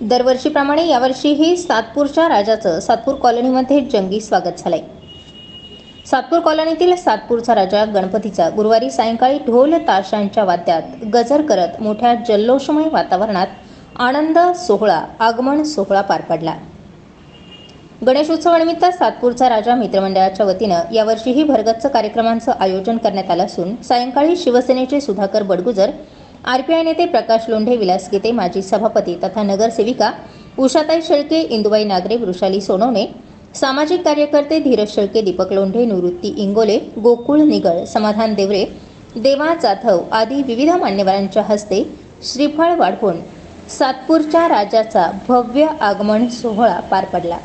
दरवर्षीप्रमाणे यावर्षीही सातपूरच्या राजाचं सातपूर कॉलनीमध्ये जंगी स्वागत झालंय. सातपूर कॉलनीतील सातपूरचा राजा गणपतीचा गुरुवारी सायंकाळी ढोल ताशांच्या वाद्यात गजर करत मोठ्या जल्लोषमय वातावरणात आनंद सोहळा आगमन सोहळा पार पडला. गणेशोत्सवानिमित्त सातपूरचा राजा मित्रमंडळाच्या वतीनं यावर्षीही भरगच्च कार्यक्रमांचं आयोजन करण्यात आलं असून सायंकाळी शिवसेनेचे सुधाकर बडगुजर आरपीआय नेते प्रकाश लोंढे विलास गीते माजी सभापती तथा नगरसेविका उषाताई शेळके इंदुबाई नागरे वृषाली सोनवणे सामाजिक कार्यकर्ते धीरज शेळके दीपक लोंढे निवृत्ती इंगोले गोकुळ निगळ समाधान देवरे देवा जाधव आदी विविध मान्यवरांच्या हस्ते श्रीफळ वाढवून सातपूरच्या राजाचा भव्य आगमन सोहळा पार पडला.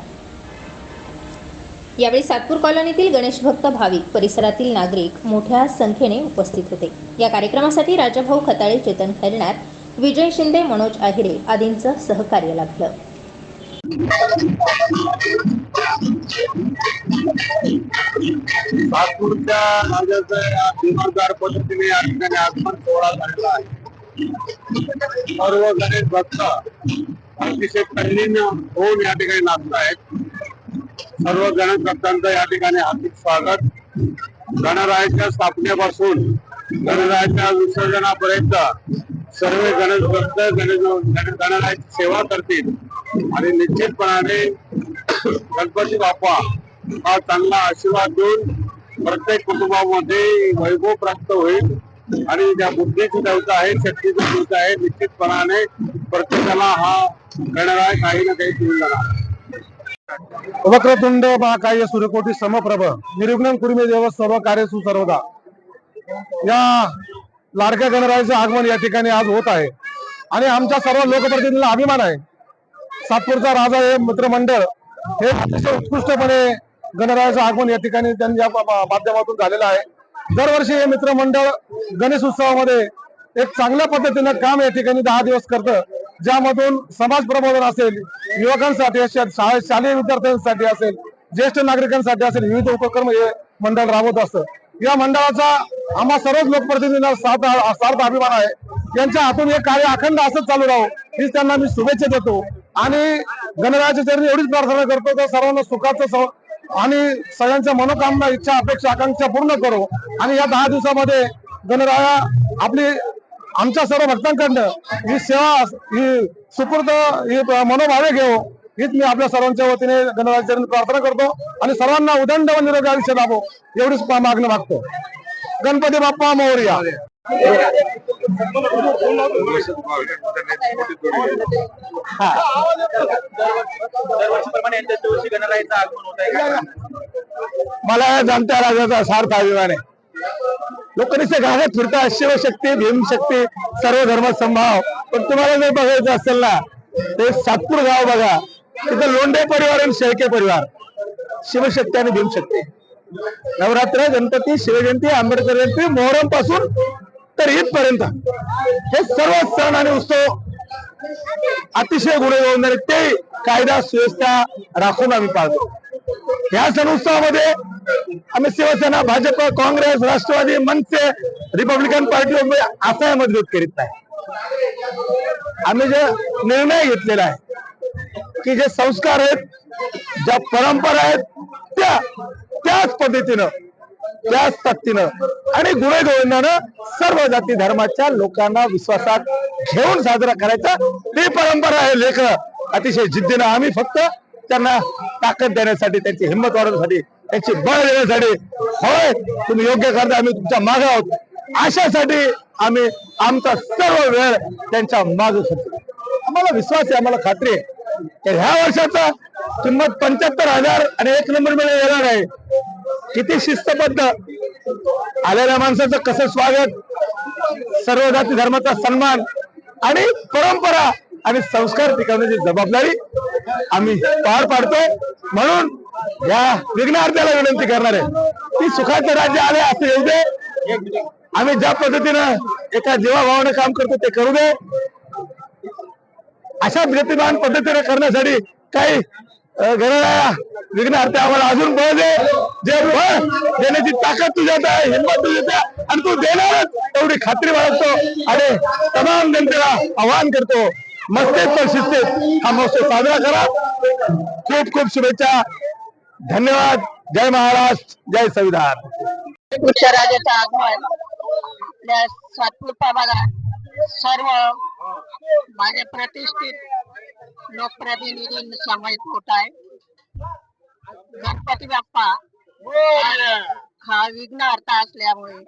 यावेळी सातपूर कॉलनीतील गणेश भक्त भाविक परिसरातील नागरिक मोठ्या संख्येने उपस्थित होते. या कार्यक्रमासाठी राजाभाऊ खताळे चेतन खैरनार विजय शिंदे मनोज आहिरे आदींचं सहकार्य लाभलं. सातपूरच्या राजाचं दिमागदार पद्धतीने या ठिकाणी आगमन सोहळा झालेला आहे. सर्व गणेश भक्त अतिशय तल्लीन होऊन या ठिकाणी नाचत आहेत. सर्व गणेश या ठिकाणी हार्दिक स्वागत. गणरायाच्या स्थापनेपासून गणरायाच्या विसर्जनापर्यंत सर्व गणेश भक्त गणेश गणरायाची सेवा करतील आणि निश्चितपणाने गणपती बाप्पा हा चांगला आशीर्वाद देऊन प्रत्येक कुटुंबामध्ये वैभव प्राप्त होईल आणि ज्या बुद्धीची देवता आहे शक्तीची देवता आहे निश्चितपणाने प्रत्येकाला हा गणराय काही ना काही देऊन जाणार वक्रतुंड महाकाय सूर्यकोटी समप्रभ. निर्विघ्न कुर्मे देव सर्व कार्य सुसर्वदा या लाडक्या गणरायाचे आगमन या ठिकाणी आज होत आहे. आणि आमच्या सर्व लोकप्रतिनिधींना अभिमान आहे. सातपूरचा राजा हे मित्रमंडळ हे अतिशय उत्कृष्टपणे गणरायाचं आगमन या ठिकाणी त्यांच्या माध्यमातून झालेलं आहे. दरवर्षी हे मित्रमंडळ गणेश उत्सवामध्ये एक चांगल्या पद्धतीनं काम या ठिकाणी दहा दिवस करतं. ज्यामधून समाज प्रबोधन असेल युवकांसाठी शालेय विद्यार्थ्यांसाठी असेल ज्येष्ठ नागरिकांसाठी असेल विविध उपक्रम हे मंडळ राबवत असतं. या मंडळाचा आम्हा सर्वच लोकप्रतिनिधींना सार्थ अभिमान आहे. यांच्या हातून हे कार्य अखंड असंच चालू राहू हीच त्यांना मी शुभेच्छा देतो. आणि गणरायाच्या चरणी एवढीच प्रार्थना करतो तर सर्वांना सुखाचं आणि सगळ्यांच्या मनोकामना इच्छा अपेक्षा आकांक्षा पूर्ण करू. आणि या दहा दिवसामध्ये गणराया आपली आमच्या सर्व भक्तांकडनं ही सेवा ही सुपूर्द ही मनोभावे घेऊ हीच मी आपल्या सर्वांच्या वतीने चरणी प्रार्थना करतो आणि सर्वांना उदंड व निरोगी आयुष्य लाभो एवढीच मागणं मागतो. गणपती बाप्पा मोरया. मला या जाणत्या राजाचा सार्थ अभिमान आहे. लोक नुसते गावात फिरतात शिवशक्ती भीमशक्ती सर्व धर्म संभाव पण तुम्हाला जर बघायचं असेल ना ते सातपूर गाव बघा तिथं लोंढे परिवार आणि शेळके परिवार. शिवशक्ती आणि भीमशक्ती. नवरात्र गणपती शिवजयंती आंबेडकर जयंती मोहरमपासून तर ईद पर्यंत हे सर्व सण आणि उत्सव अतिशय गुन्हे ते कायदा सुव्यवस्था राखून आम्ही पाळतो. या सण उत्सवामध्ये आम्ही शिवसेना भाजप काँग्रेस राष्ट्रवादी मनसे रिपब्लिकन पार्टी असा मतभेद करीत नाही. आम्ही जे निर्णय घेतलेला आहे की जे संस्कार आहेत ज्या परंपरा आहेत त्या त्याच पद्धतीनं त्याच ताकदीनं आणि गुणगोविंदानं सर्व जाती धर्माच्या लोकांना विश्वासात घेऊन साजरा करायचा. ती परंपरा आहे लेख अतिशय जिद्दीनं आम्ही फक्त त्यांना ताकद देण्यासाठी त्यांची हिंमत वाढवण्यासाठी त्यांची बळ देण्यासाठी होय तुम्ही योग्य करता आम्ही तुमच्या मागे आहोत. अशासाठी आम्ही आमचा सर्व वेळ त्यांच्या माग होतो आम्हाला विश्वास आहे आम्हाला खात्री आहे. तर ह्या वर्षाचा किंमत पंच्याहत्तर हजार आणि एक नंबर मिळून येणार आहे. किती शिस्तबद्ध. आलेल्या माणसाचं कसं स्वागत. सर्व जाती धर्माचा सन्मान आणि परंपरा आणि संस्कार टिकवण्याची जबाबदारी आम्ही पार पाडतो. म्हणून या विघ्नार्थ्याला विनंती करणार आहे की सुखाचं राज्य आले असं येऊ दे. आम्ही ज्या पद्धतीनं एका जीवाभावानं काम करतो ते करू दे. अशा गतिमान पद्धतीने करण्यासाठी काही अं, विघ्नार्थ आम्हाला अजून बळ दे. जे बळ देण्याची ताकद तुझ्यात आहे हिंमत तुझ्यात आहे आणि तू देणारच. एवढी खात्री बाळगतो आणि तमाम जनतेला आवाहन करतो. मस्तीत पण शिस्तीत हा महोत्सव साजरा करा. खूप खूप शुभेच्छा. धन्यवाद. जय महाराष्ट्र. जय संविधान. उच्चराजाचं आगमन. आपल्या सातपूर सर्व माझे प्रतिष्ठित लोकप्रतिनिधी सामायिक होत आहे. गणपती बाप्पा हा विघ्न अर्थ असल्यामुळे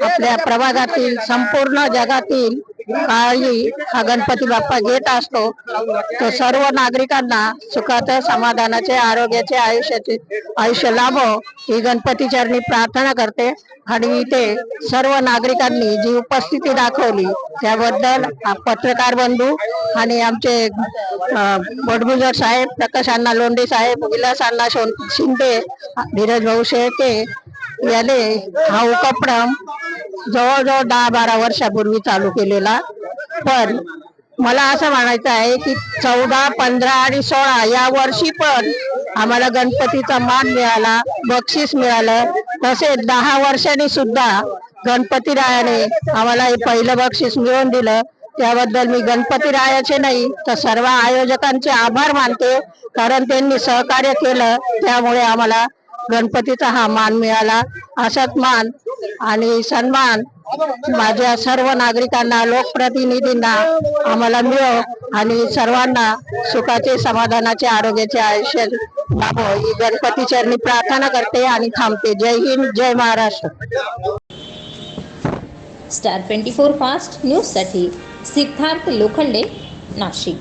आपल्या प्रभागातील संपूर्ण जगातील काळजी हा गणपती बाप्पा घेत असतो. तो सर्व नागरिकांना सुखाचं समाधानाचे आरोग्याचे आयुष्याचे आयुष्य लाभो ही गणपती चरणी प्रार्थना करते. आणि इथे सर्व नागरिकांनी जी उपस्थिती दाखवली त्याबद्दल पत्रकार बंधू आणि आमचे बडगुजर साहेब प्रकाश अण्णा लोंढे साहेब विलास अण्णा शिंदे धीरज भाऊ शेळके याले हा उपक्रम जवळजवळ दहा बारा वर्षापूर्वी चालू केलेला. पण मला असं म्हणायचं आहे की चौदा पंधरा आणि सोळा या वर्षी पण आम्हाला गणपतीचा मान मिळाला बक्षीस मिळालं. तसेच दहा वर्षांनी सुद्धा गणपती रायाने आम्हाला हे पहिलं बक्षीस मिळवून दिलं. त्याबद्दल मी गणपती रायाचे नाही तर सर्व आयोजकांचे आभार मानते. कारण त्यांनी सहकार्य केलं त्यामुळे आम्हाला गणपतीचा हा मान मिळाला. असाच मान आणि सन्मान माझ्या सर्व नागरिकांना लोकप्रतिनिधींना आम्हाला मिळो आणि सर्वांना सुखाचे समाधानाचे आरोग्याचे आयुष्य लाभो. ही गणपती चरणी प्रार्थना करते आणि थांबते. जय हिंद जय Maharashtra. Star twenty four fast न्यूजसाठी सिद्धार्थ लोखंडे नाशिक.